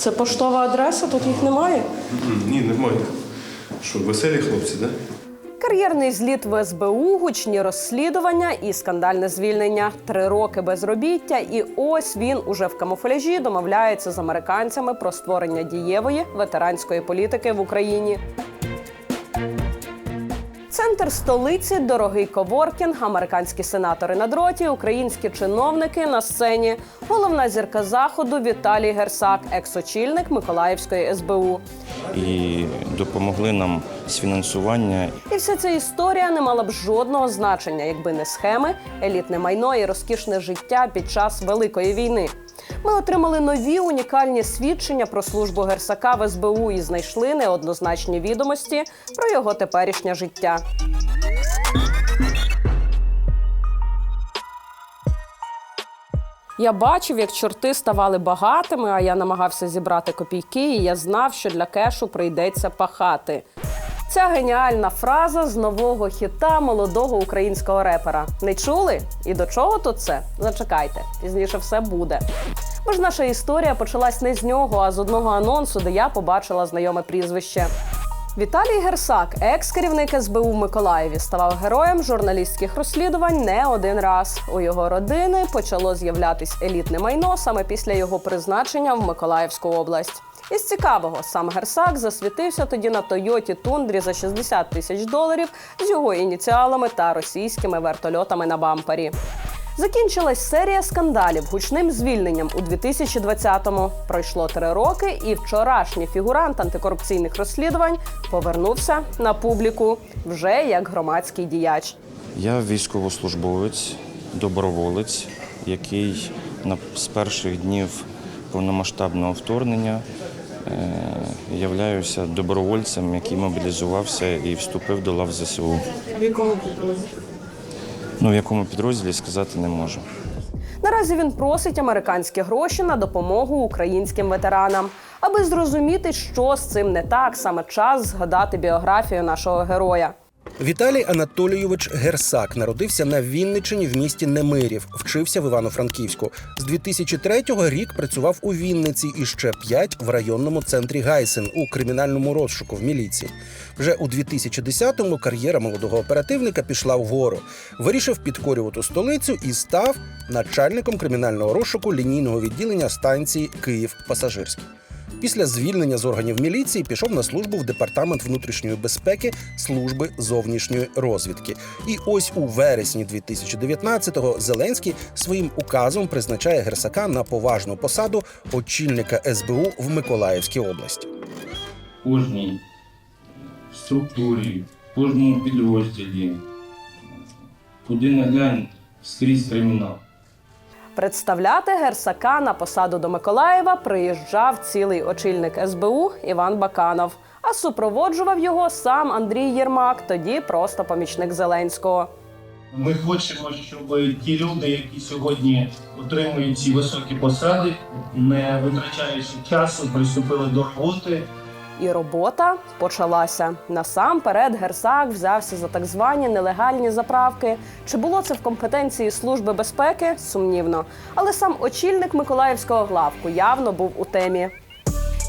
Це поштова адреса, тут їх немає. Ні, немає. Що, веселі хлопці, да? Кар'єрний зліт в СБУ, гучні розслідування і скандальне звільнення. Три роки безробіття, і ось він уже в камуфляжі домовляється з американцями про створення дієвої ветеранської політики в Україні. Центр столиці, дорогий коворкінг, американські сенатори на дроті, українські чиновники на сцені. Головна зірка заходу Віталій Герсак, екс-очільник Миколаївської СБУ. і допомогли нам з фінансування І вся ця історія не мала б жодного значення, якби не схеми, елітне майно і розкішне життя під час великої війни. Ми отримали нові унікальні свідчення про службу герсака в СБУ і знайшли неоднозначні відомості про його теперішнє життя. Я бачив, як чорти ставали багатими, а я намагався зібрати копійки, і я знав, що для кешу прийдеться пахати. Ця геніальна фраза з нового хіта молодого українського репера. Не чули? І до чого тут це? Зачекайте, пізніше все буде. Бо ж наша історія почалась не з нього, а з одного анонсу, де я побачила знайоме прізвище. Віталій Герсак, екс-керівник СБУ в Миколаєві, ставав героєм журналістських розслідувань не один раз. У його родини почало з'являтись елітне майно саме після його призначення в Миколаївську область. Із цікавого, сам Герсак засвітився тоді на Тойоті Тундрі за 60 тисяч доларів з його ініціалами та російськими вертольотами на бампері. Закінчилась серія скандалів гучним звільненням у 2020-му. Пройшло три роки, і вчорашній фігурант антикорупційних розслідувань повернувся на публіку вже як громадський діяч. я військовослужбовець, доброволець, який на, з перших днів повномасштабного вторгнення являюся добровольцем, який мобілізувався і вступив до лав ЗСУ. В якому підрозділі? Ну, в якому підрозділі сказати не можу. Наразі він просить американські гроші на допомогу українським ветеранам. Аби зрозуміти, що з цим не так, саме час згадати біографію нашого героя. Віталій Анатолійович Герсак народився на Вінниччині в місті Немирів, вчився в Івано-Франківську. З 2003-го рік працював у Вінниці і ще п'ять в районному центрі Гайсен у кримінальному розшуку в міліції. Вже у 2010-му кар'єра молодого оперативника пішла вгору. Вирішив підкорювати столицю і став начальником кримінального розшуку лінійного відділення станції Київ Пасажирський. Після звільнення з органів міліції пішов на службу в департамент внутрішньої безпеки служби зовнішньої розвідки. І ось у вересні 2019-го Зеленський своїм указом призначає Герсака на поважну посаду очільника СБУ в Миколаївській області. кожній структурі, кожному підрозділі, куди не глянь, скрізь кримінал. Представляти герсака на посаду до Миколаєва приїжджав цілий очільник СБУ Іван Баканов. А супроводжував його сам Андрій Єрмак, тоді просто помічник Зеленського. Ми хочемо, щоб ті люди, які сьогодні отримують ці високі посади, не витрачаючи часу, приступили до роботи. І робота почалася. Насамперед Герсак взявся за так звані нелегальні заправки. Чи було це в компетенції Служби безпеки? Сумнівно. Але сам очільник Миколаївського главку явно був у темі.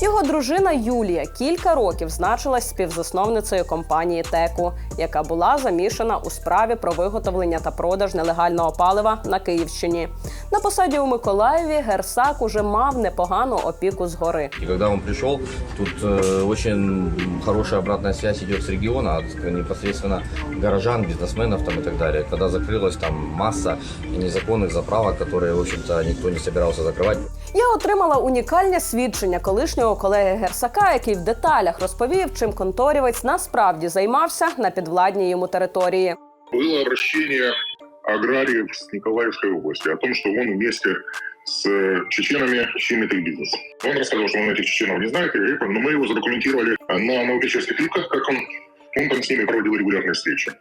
Його дружина Юлія кілька років значилась співзасновницею компанії Теку, яка була замішана у справі про виготовлення та продаж нелегального палива на Київщині. На посаді у Миколаєві Герсак уже мав непогану опіку згори. И когда он пришел, тут э, очень хорошая обратная связь идет с региона, от непосредственно горожан, бизнесменов там и так далее. Когда закрылась там масса незаконных заправок, которые, в общем-то, никто не собирался закрывать. Я отримала унікальне свідчення колишнього колеги Герсака, який в деталях розповів, чим конторівець насправді займався на підвладній йому території. было обращение аграриев с Николаевской области о том, что он вместе с э, чеченами чинит их бизнес. Он рассказал, что он этих чеченов не знает, и, но мы его задокументировали на новопечерских клипках, как он, он там с ними проводил регулярные встречи.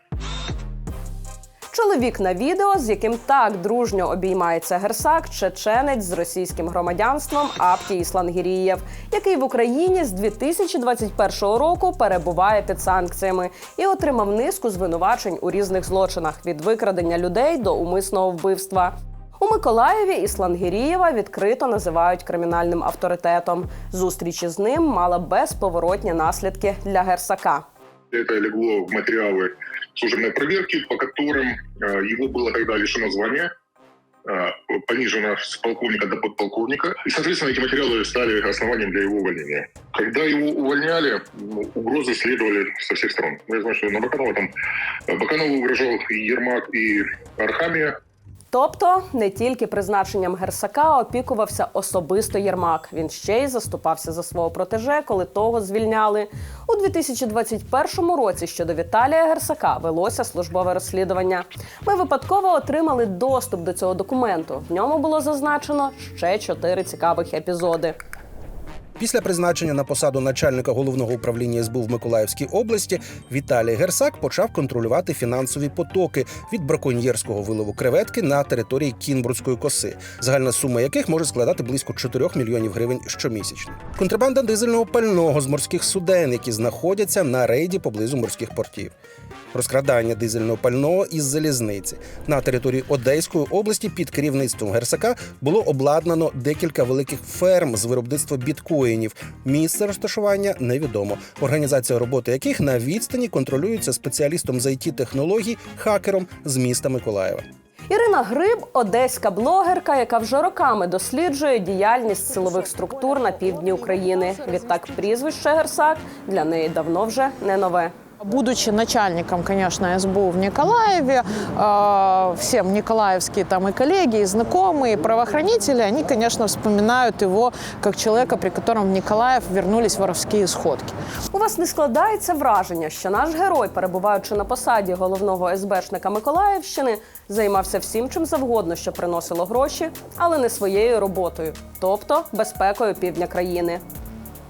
Чоловік на відео, з яким так дружньо обіймається герсак, чеченець з російським громадянством Аптій Іслангірієв, який в Україні з 2021 року перебуває під санкціями і отримав низку звинувачень у різних злочинах від викрадення людей до умисного вбивства. У Миколаєві Іслангірієва відкрито називають кримінальним авторитетом. Зустріч із ним мала безповоротні наслідки для герсака. Это легло в материалы служебной проверки, по которым э, его было тогда лишено звания, э, понижено с полковника до подполковника. И, соответственно, эти материалы стали основанием для его увольнения. Когда его увольняли, угрозы следовали со всех сторон. Ну, Я знаю, что на Баканова там э, Баканову угрожал и Ермак, и Архамия. Тобто не тільки призначенням герсака опікувався особисто Єрмак. Він ще й заступався за свого протеже, коли того звільняли. У 2021 році щодо Віталія Герсака велося службове розслідування. Ми випадково отримали доступ до цього документу. В ньому було зазначено ще чотири цікавих епізоди. Після призначення на посаду начальника головного управління СБУ в Миколаївській області Віталій Герсак почав контролювати фінансові потоки від браконьєрського вилову креветки на території Кінбурзької коси, загальна сума яких може складати близько 4 мільйонів гривень щомісячно. Контрабанда дизельного пального з морських суден, які знаходяться на рейді поблизу морських портів. Розкрадання дизельного пального із залізниці на території Одеської області під керівництвом Герсака було обладнано декілька великих ферм з виробництва біткоїнів. Місце розташування невідомо. Організація роботи яких на відстані контролюється спеціалістом з it технологій хакером з міста Миколаєва. Ірина Гриб одеська блогерка, яка вже роками досліджує діяльність силових структур на півдні України. Відтак прізвище Герсак для неї давно вже не нове. Будучи начальником, конечно, СБУ в Николаеве, э, всем николаевские там и коллеги, и знакомые, и правоохранители, они, конечно, вспоминают его как человека, при котором в Николаев вернулись воровские сходки. У вас не складається враження, що наш герой, перебуваючи на посаді головного СБшника Миколаївщини, займався всім чим завгодно, що приносило гроші, але не своєю роботою, тобто безпекою півдня країни.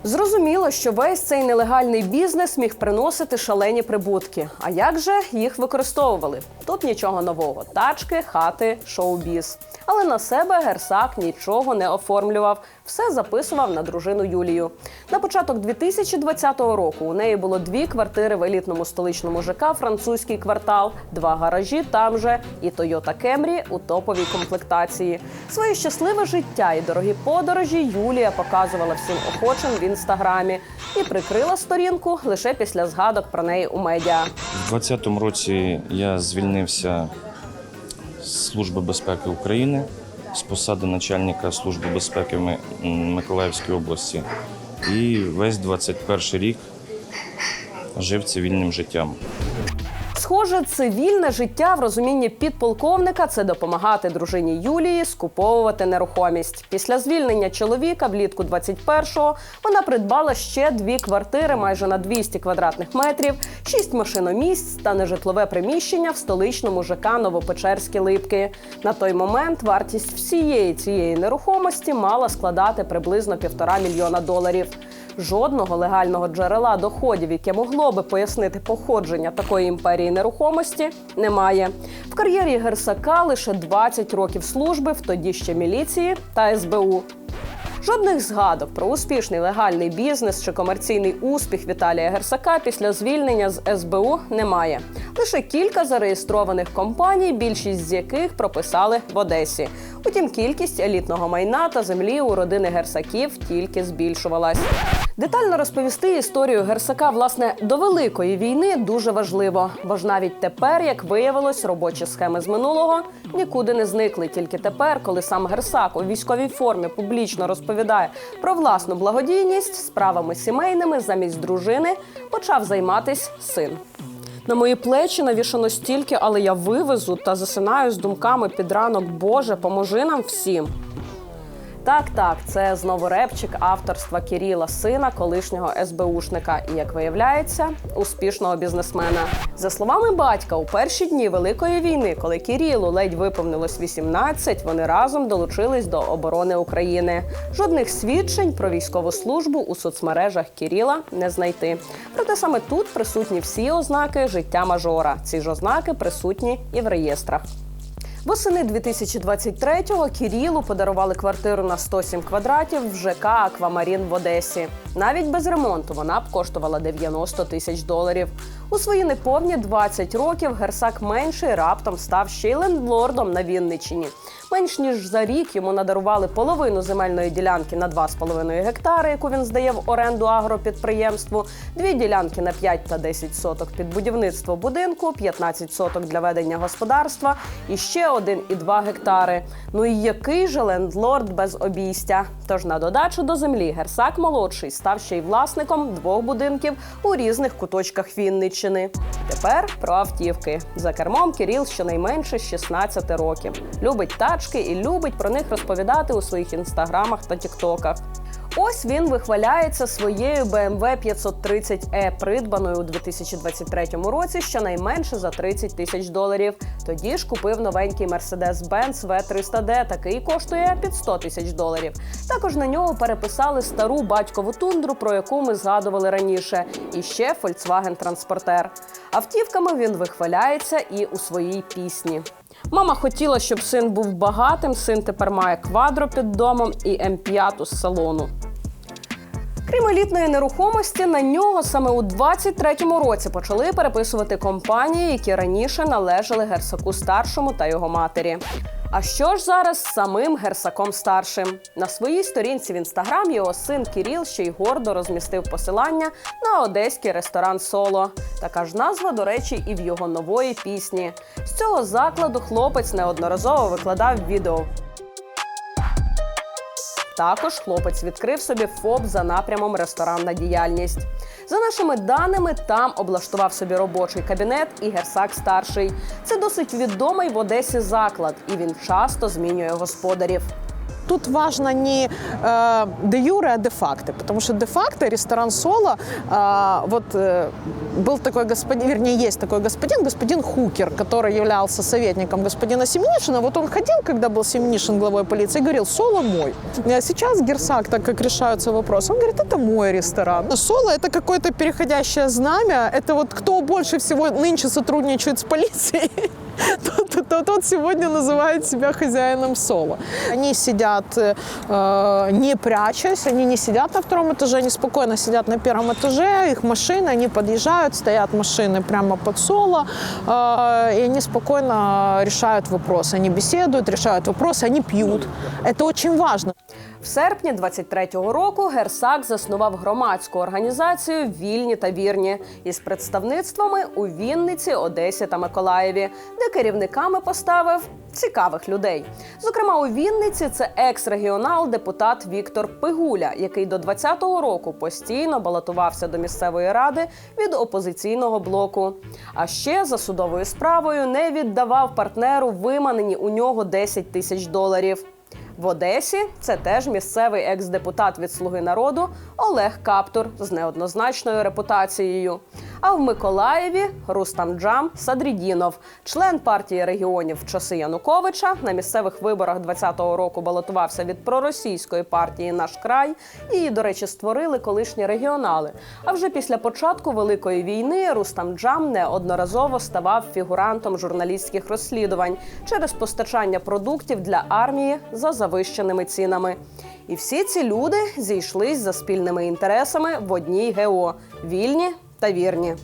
Зрозуміло, що весь цей нелегальний бізнес міг приносити шалені прибутки. А як же їх використовували? Тут нічого нового: тачки, хати, шоу-біз. Але на себе герсак нічого не оформлював, все записував на дружину Юлію. На початок 2020 року у неї було дві квартири в елітному столичному ЖК Французький квартал, два гаражі там же і Toyota Camry у топовій комплектації. Своє щасливе життя і дорогі подорожі Юлія показувала всім охочим в інстаграмі і прикрила сторінку лише після згадок про неї у медіа. У 2020 році я звільнився з Служби безпеки України з посади начальника Служби безпеки Миколаївської області. І весь 21 рік жив цивільним життям. Схоже, цивільне життя в розумінні підполковника це допомагати дружині Юлії скуповувати нерухомість. Після звільнення чоловіка влітку 21-го вона придбала ще дві квартири майже на 200 квадратних метрів, шість машиномісць та нежитлове приміщення в столичному ЖК Новопечерські Липки. На той момент вартість всієї цієї нерухомості мала складати приблизно півтора мільйона доларів. Жодного легального джерела доходів, яке могло би пояснити походження такої імперії нерухомості, немає. В кар'єрі Герсака лише 20 років служби в тоді ще міліції та СБУ. Жодних згадок про успішний легальний бізнес чи комерційний успіх Віталія Герсака після звільнення з СБУ немає. Лише кілька зареєстрованих компаній, більшість з яких прописали в Одесі. Утім, кількість елітного майна та землі у родини герсаків тільки збільшувалась. Детально розповісти історію герсака власне до великої війни дуже важливо, бо ж навіть тепер, як виявилось, робочі схеми з минулого нікуди не зникли. Тільки тепер, коли сам герсак у військовій формі публічно розповідає про власну благодійність справами сімейними замість дружини, почав займатись син. На мої плечі навішано стільки, але я вивезу та засинаю з думками під ранок. Боже, поможи нам всім. Так, так, це знову репчик авторства Кіріла, сина колишнього СБУшника і, як виявляється, успішного бізнесмена. За словами батька, у перші дні Великої війни, коли Кірілу ледь виповнилось 18, вони разом долучились до оборони України. Жодних свідчень про військову службу у соцмережах Кіріла не знайти. Проте саме тут присутні всі ознаки життя мажора. Ці ж ознаки присутні і в реєстрах. Восени 2023-го Кірілу подарували квартиру на 107 квадратів в ЖК Аквамарін в Одесі. Навіть без ремонту вона б коштувала 90 тисяч доларів. У свої неповні 20 років герсак менший раптом став ще й лендлордом на Вінниччині. Менш ніж за рік йому надарували половину земельної ділянки на 2,5 гектари, яку він здає в оренду агропідприємству, дві ділянки на 5 та 10 соток під будівництво будинку, 15 соток для ведення господарства і ще 1,2 гектари. Ну і який же лендлорд без обійстя? Тож на додачу до землі герсак молодший став ще й власником двох будинків у різних куточках Вінниччини. Тепер про автівки. За кермом Кіріл щонайменше з 16 років. Любить тачки і любить про них розповідати у своїх інстаграмах та тіктоках. Ось він вихваляється своєю BMW 530e, придбаною у 2023 році щонайменше за 30 тисяч доларів. Тоді ж купив новенький Mercedes-Benz V300D, такий коштує під 100 тисяч доларів. Також на нього переписали стару батькову тундру, про яку ми згадували раніше, і ще Volkswagen Транспортер. Автівками він вихваляється і у своїй пісні. Мама хотіла, щоб син був багатим. Син тепер має квадро під домом і М5 з салону. Крім елітної нерухомості, на нього саме у 23-му році почали переписувати компанії, які раніше належали герсаку старшому та його матері. А що ж зараз з самим герсаком старшим? На своїй сторінці в інстаграм його син Кіріл ще й гордо розмістив посилання на одеський ресторан Соло. Така ж назва, до речі, і в його нової пісні. З цього закладу хлопець неодноразово викладав відео також хлопець відкрив собі ФОП за напрямом ресторанна діяльність. За нашими даними, там облаштував собі робочий кабінет і герсак старший. Це досить відомий в Одесі заклад, і він часто змінює господарів. Тут важно не э, де юре, а де факто. Потому что де факто ресторан Соло, э, вот э, был такой господин, вернее, есть такой господин, господин Хукер, который являлся советником господина Семенишина. Вот он ходил, когда был Семенишин главой полиции, и говорил, Соло мой. А сейчас Герсак, так как решаются вопросы, он говорит, это мой ресторан. Соло – это какое-то переходящее знамя. Это вот кто больше всего нынче сотрудничает с полицией, тот, тот- тот- тот сегодня называет себя хозяином соло. Они сидят э, не прячась, они не сидят на втором этаже, они спокойно сидят на первом этаже, их машины, они подъезжают, стоят машины прямо под соло, э, и они спокойно решают вопросы. Они беседуют, решают вопросы, они пьют. Это очень важно. В серпні 23-го року Герсак заснував громадську організацію Вільні та вірні із представництвами у Вінниці, Одесі та Миколаєві, де керівниками поставив цікавих людей. Зокрема, у Вінниці це екс-регіонал, депутат Віктор Пигуля, який до 20-го року постійно балотувався до місцевої ради від опозиційного блоку. А ще за судовою справою не віддавав партнеру виманені у нього 10 тисяч доларів. В Одесі це теж місцевий екс-депутат від Слуги народу Олег Каптур з неоднозначною репутацією. А в Миколаєві Рустамджам Садрідінов, член партії регіонів в часи Януковича, на місцевих виборах 20-го року балотувався від проросійської партії Наш край. Її, до речі, створили колишні регіонали. А вже після початку великої війни Рустамджам неодноразово ставав фігурантом журналістських розслідувань через постачання продуктів для армії за завищеними цінами. І всі ці люди зійшлись за спільними інтересами в одній ГО вільні та вірні.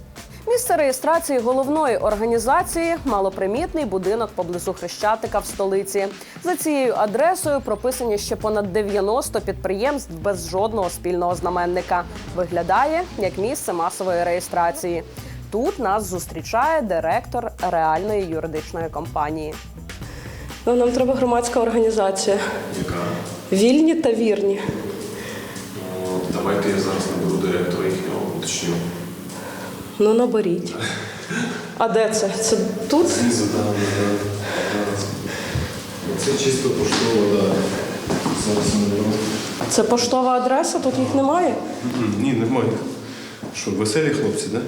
Місце реєстрації головної організації малопримітний будинок поблизу Хрещатика в столиці. За цією адресою прописані ще понад 90 підприємств без жодного спільного знаменника. Виглядає як місце масової реєстрації. Тут нас зустрічає директор реальної юридичної компанії. Ну, нам треба громадська організація. Вільні та вірні. Ну, Давайте я зараз наберу директора їхнього уточню. Ну, наберіть. А де це? Це тут? Знизу, да. Це чисто поштово, да. Зараз наберу. Це поштова адреса, тут їх немає. Ні, немає. Що, веселі хлопці, да?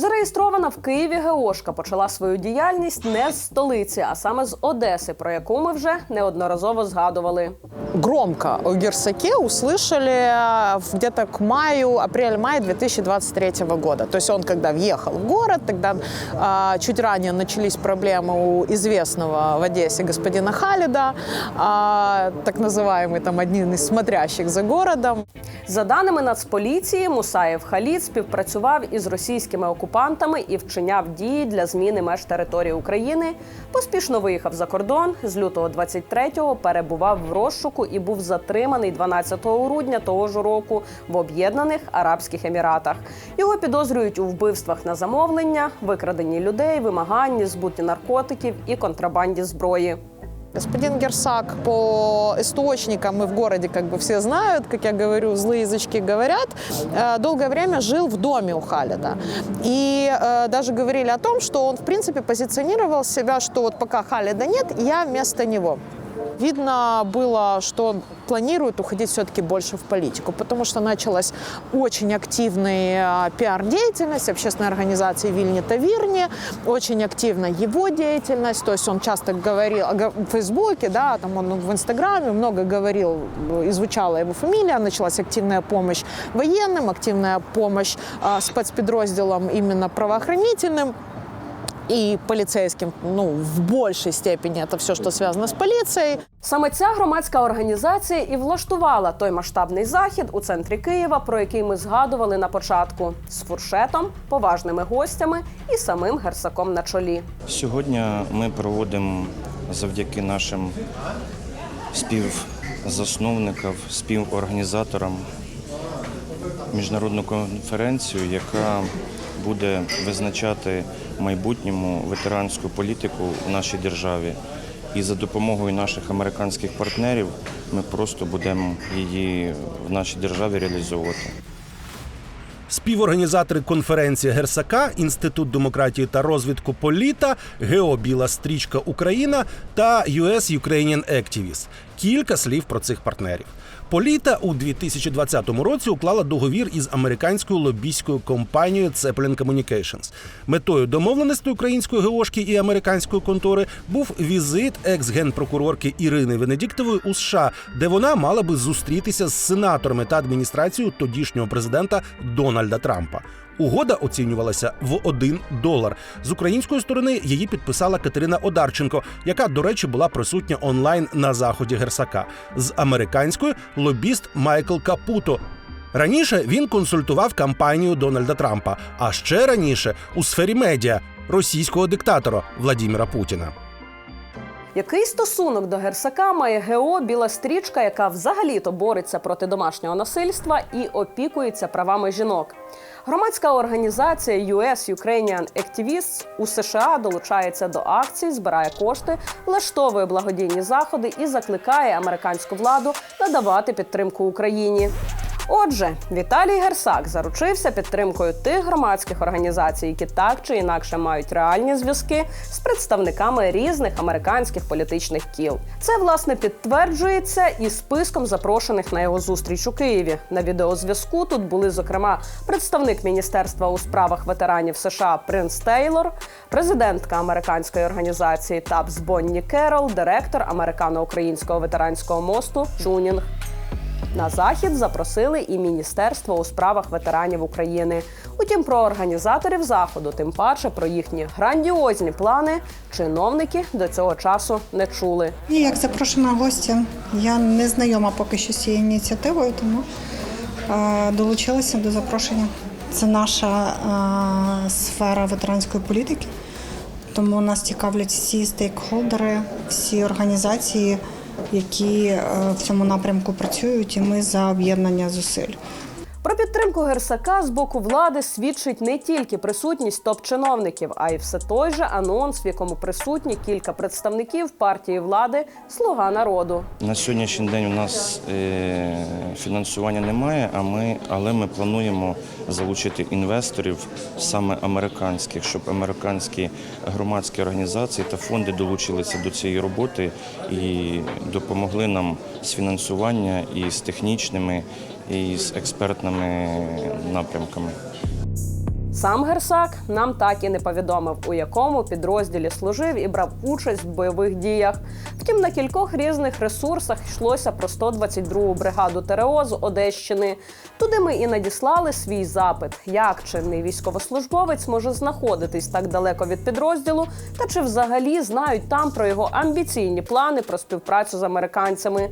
Зареєстрована в Києві Геошка почала свою діяльність не з столиці, а саме з Одеси, про яку ми вже неодноразово згадували. Громко о Герсаке услышали в- где-то к маю, апрель-май 2023 года. То есть он, когда въехал в город, тогда а, чуть ранее начались проблемы у известного в Одессе господина Халида, а, так называемый там один из смотрящих за городом. За даними Нацполіції, Мусаєв Халід співпрацював із російськими окупантами і вчиняв дії для зміни меж території України. Поспішно виїхав за кордон. З лютого 23-го перебував в розшуку і був затриманий 12 грудня того ж року в Об'єднаних Арабських Еміратах. Його підозрюють у вбивствах на замовлення, викраденні людей, вимаганні, збуті наркотиків і контрабанді зброї. Господин Герсак по источникам и в городе как бы все знают, как я говорю, злые язычки говорят, э, долгое время жил в доме у Халида. И э, даже говорили о том, что он в принципе позиционировал себя, что вот пока Халида нет, я вместо него. Видно было, что он планирует уходить все-таки больше в политику, потому что началась очень активная пиар-деятельность общественной организации Вильни Вирни, очень активна его деятельность, то есть он часто говорил о го- в Фейсбуке, да, там он в Инстаграме много говорил, э, и звучала его фамилия, началась активная помощь военным, активная помощь а, спецподразделам именно правоохранительным и полицейским, ну, в большей степени это все, что связано с полицией. Саме ця громадська організація і влаштувала той масштабний захід у центрі Києва, про який ми згадували на початку, з фуршетом, поважними гостями і самим герсаком на чолі. Сьогодні ми проводимо завдяки нашим співзасновникам, співорганізаторам міжнародну конференцію, яка буде визначати майбутньому ветеранську політику в нашій державі. І за допомогою наших американських партнерів ми просто будемо її в нашій державі реалізовувати. Співорганізатори конференції Герсака, Інститут демократії та розвитку Політа, Гео Біла Стрічка Україна та US Ukrainian Activist. Кілька слів про цих партнерів. Політа у 2020 році уклала договір із американською лобійською компанією Zeppelin Communications. Метою домовленості української геошки і американської контори був візит екс-генпрокурорки Ірини Венедіктової у США, де вона мала би зустрітися з сенаторами та адміністрацією тодішнього президента Дональда Трампа. Угода оцінювалася в 1 долар. З української сторони її підписала Катерина Одарченко, яка, до речі, була присутня онлайн на заході Герсака. З американської лобіст Майкл Капуто. Раніше він консультував кампанію Дональда Трампа, а ще раніше у сфері медіа російського диктатора Владіміра Путіна. Який стосунок до герсака має ГО Біла стрічка, яка взагалі-то бореться проти домашнього насильства і опікується правами жінок? Громадська організація US Ukrainian Activists у США долучається до акцій, збирає кошти, влаштовує благодійні заходи і закликає американську владу надавати підтримку Україні. Отже, Віталій Герсак заручився підтримкою тих громадських організацій, які так чи інакше мають реальні зв'язки з представниками різних американських політичних кіл. Це власне підтверджується і списком запрошених на його зустріч у Києві. На відеозв'язку тут були зокрема представник Міністерства у справах ветеранів США Принц Тейлор, президентка американської організації ТАПС Бонні Керол, директор американо-українського ветеранського мосту Чунінг. На захід запросили і Міністерство у справах ветеранів України. Утім, про організаторів заходу, тим паче про їхні грандіозні плани, чиновники до цього часу не чули. І як запрошена гостя, я не знайома поки що з цією ініціативою, тому долучилася до запрошення. Це наша сфера ветеранської політики, тому нас цікавлять всі стейкхолдери, всі організації, які е, в цьому напрямку працюють, і ми за об'єднання зусиль. Про підтримку Герсака з боку влади свідчить не тільки присутність топ-чиновників, а й все той же анонс, в якому присутні кілька представників партії влади Слуга народу. На сьогоднішній день у нас е, фінансування немає, а ми, але ми плануємо залучити інвесторів саме американських, щоб американські громадські організації та фонди долучилися до цієї роботи і допомогли нам з фінансування і з технічними, і з експертними напрямками. Сам Герсак нам так і не повідомив, у якому підрозділі служив і брав участь в бойових діях. Втім, на кількох різних ресурсах йшлося про 122-гу бригаду ТРО з Одещини. Туди ми і надіслали свій запит, як чинний військовослужбовець може знаходитись так далеко від підрозділу, та чи взагалі знають там про його амбіційні плани про співпрацю з американцями.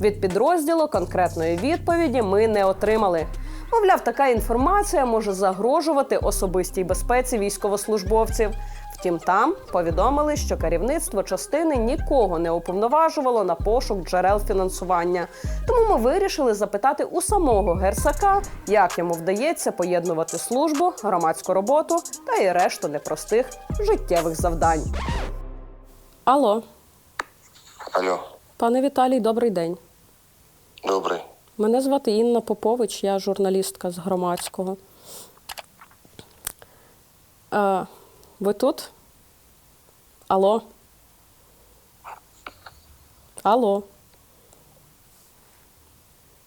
Від підрозділу конкретної відповіді ми не отримали. Мовляв, така інформація може загрожувати особистій безпеці військовослужбовців. Втім, там повідомили, що керівництво частини нікого не уповноважувало на пошук джерел фінансування. Тому ми вирішили запитати у самого герсака, як йому вдається поєднувати службу, громадську роботу та і решту непростих життєвих завдань. Алло, Алло, пане Віталій, добрий день. Добрий. Мене звати Інна Попович, я журналістка з громадського. А, ви тут? Алло? Алло?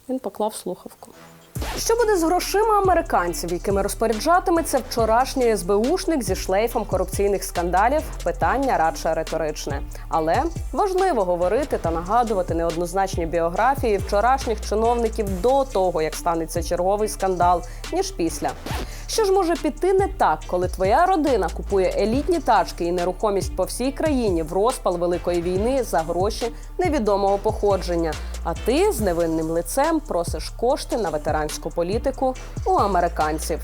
Він поклав слухавку. Що буде з грошима американців, якими розпоряджатиметься вчорашній СБУшник зі шлейфом корупційних скандалів? Питання радше риторичне. Але важливо говорити та нагадувати неоднозначні біографії вчорашніх чиновників до того, як станеться черговий скандал, ніж після. Що ж може піти не так, коли твоя родина купує елітні тачки і нерухомість по всій країні в розпал великої війни за гроші невідомого походження, а ти з невинним лицем просиш кошти на ветеранську політику у американців.